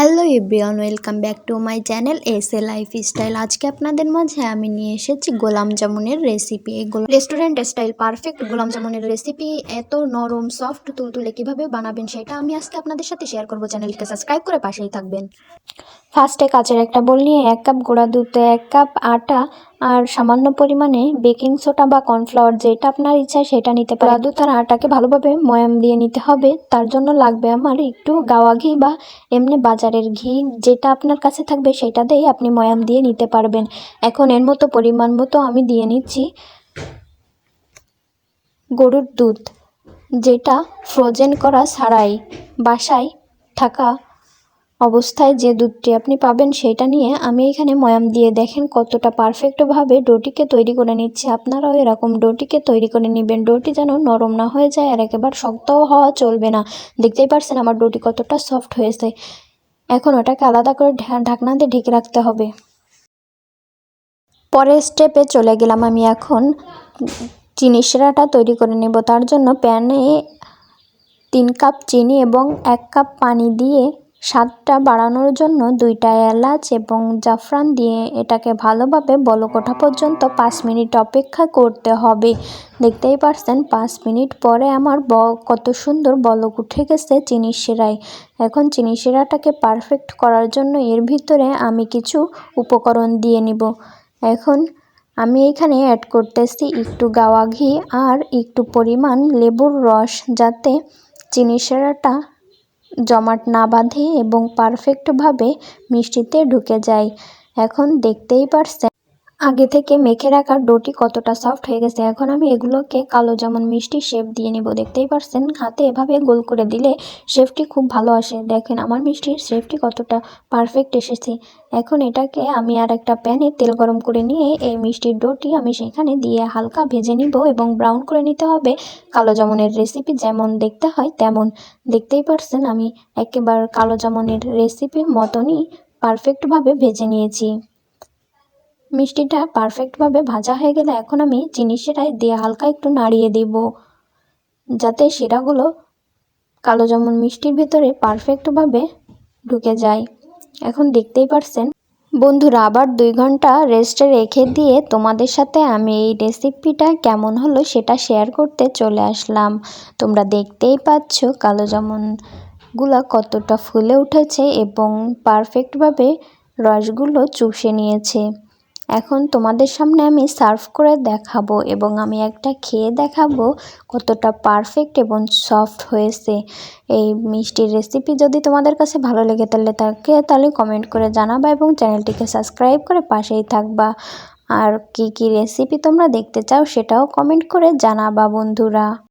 Hello everyone, welcome back to my channel S A life style আজকে আপনাদের মাঝে আমি নিয়ে এসেছি গোলাম জামুনের রেসিপি রেস্টুরেন্ট স্টাইল পারফেক্ট গোলাম জামুনের রেসিপি এত নরম সফট তুলতুলে কীভাবে বানাবেন সেটা আমি আজকে আপনাদের সাথে শেয়ার করব। চ্যানেলকে সাবস্ক্রাইব করে পাশেই থাকবেন। ফার্স্টে কাচের একটা বোল নিয়ে এক কাপ গুঁড়া দুধ, এক কাপ আটা আর সামান্য পরিমাণে বেকিং সোডা বা কর্নফ্লাওয়ার যেটা আপনার ইচ্ছা সেটা নিতে পারে দুধ আর আটাকে ভালোভাবে ময়াম দিয়ে নিতে হবে। তার জন্য লাগবে আমার একটু গাওয়া ঘি বা এমনি বাজারের ঘি যেটা আপনার কাছে থাকবে সেটা দিয়েই আপনি ময়াম দিয়ে নিতে পারবেন। এখন এর মতো পরিমাণ মতো আমি দিয়ে নিচ্ছি গরুর দুধ, যেটা ফ্রোজেন করা ছাড়াই বাসায় থাকা অবস্থায় যে দুধটি আপনি পাবেন সেটা নিয়ে আমি এখানে ময়াম দিয়ে দেখেন কতটা পারফেক্টভাবে ডোটিকে তৈরি করে নিচ্ছি। আপনারাও এরকম ডোটিকে তৈরি করে নেবেন। ডোটি যেন নরম না হয়ে যায় আর একেবারে শক্তও হওয়া চলবে না। দেখতেই পারছেন আমার ডোটি কতটা সফট হয়েছে। এখন ওটাকে আলাদা করে ঢাকনা দিয়ে ঢেকে রাখতে হবে। পরের স্টেপে চলে গেলাম আমি এখন। চিনি সেরাটা তৈরি করে নেব। তার জন্য প্যানে তিন কাপ চিনি এবং এক কাপ পানি দিয়ে স্বাদটা বাড়ানোর জন্য দুইটা এলাচ এবং জাফরান দিয়ে এটাকে ভালোভাবে বলক ওঠা পর্যন্ত পাঁচ মিনিট অপেক্ষা করতে হবে। দেখতেই পারছেন, পাঁচ মিনিট পরে আমার ব, কত সুন্দর বলক উঠে গেছে চিনি শিরায়। এখন চিনি শিরাটাকে পারফেক্ট করার জন্য এর ভিতরে আমি কিছু উপকরণ দিয়ে নিব। এখন আমি এখানে অ্যাড করতেছি একটু গাওয়া ঘি আর একটু পরিমাণ লেবুর রস যাতে চিনি শিরাটা জমাট না বাঁধে এবং পারফেক্টভাবে মিষ্টিতে ঢুকে যায়। এখন দেখতেই পারছেন আগে থেকে মেখে রাখা ডোটি কতটা সফট হয়ে গেছে, এখন আমি এগুলোকে কালো যেমন মিষ্টি শেপ দিয়ে নেব, দেখতেই পারছেন? হাতে এভাবে গোল করে দিলে শেপটি খুব ভালো আসে। দেখেন, আমার মিষ্টির শেপটি কতটা পারফেক্ট এসেছে। এখন এটাকে আমি আর একটা প্যানে তেল গরম করে নিয়ে এই মিষ্টির ডোটি আমি সেখানে দিয়ে হালকা ভেজে নিব এবং ব্রাউন করে নিতে হবে। কালো জামুনের রেসিপি যেমন দেখতে হয় তেমন। দেখতেই পারছেন, আমি একেবারে কালো জামুনের রেসিপির মতনই পারফেক্টভাবে ভেজে নিয়েছি। মিষ্টিটা পারফেক্টভাবে ভাজা হয়ে গেলে এখন আমি চিনি শিরায় দিয়ে হালকা একটু নাড়িয়ে দিব। যাতে শিরাগুলো কালো জামুন মিষ্টির ভিতরে পারফেক্টভাবে ঢুকে যায়। এখন দেখতেই পারছেন। বন্ধুরা, আবার দুই ঘণ্টা রেস্টে রেখে দিয়ে তোমাদের সাথে আমি এই রেসিপিটা কেমন হলো সেটা শেয়ার করতে চলে আসলাম। তোমরা দেখতেই পাচ্ছ কালো জামুনগুলো কতটা ফুলে উঠেছে এবং পারফেক্টভাবে রসগুলো চুষে নিয়েছে। এখন তোমাদের সামনে আমি সার্ভ করে দেখাবো এবং আমি একটা খেয়ে দেখাবো কতটা পারফেক্ট এবং সফট হয়েছে। এই মিষ্টির রেসিপি যদি তোমাদের কাছে ভালো লেগে তাহলে তাকে তাহলে কমেন্ট করে জানাবা এবং চ্যানেলটিকে সাবস্ক্রাইব করে পাশেই থাকবা। আর কি কি রেসিপি তোমরা দেখতে চাও সেটাও কমেন্ট করে জানাবা বন্ধুরা।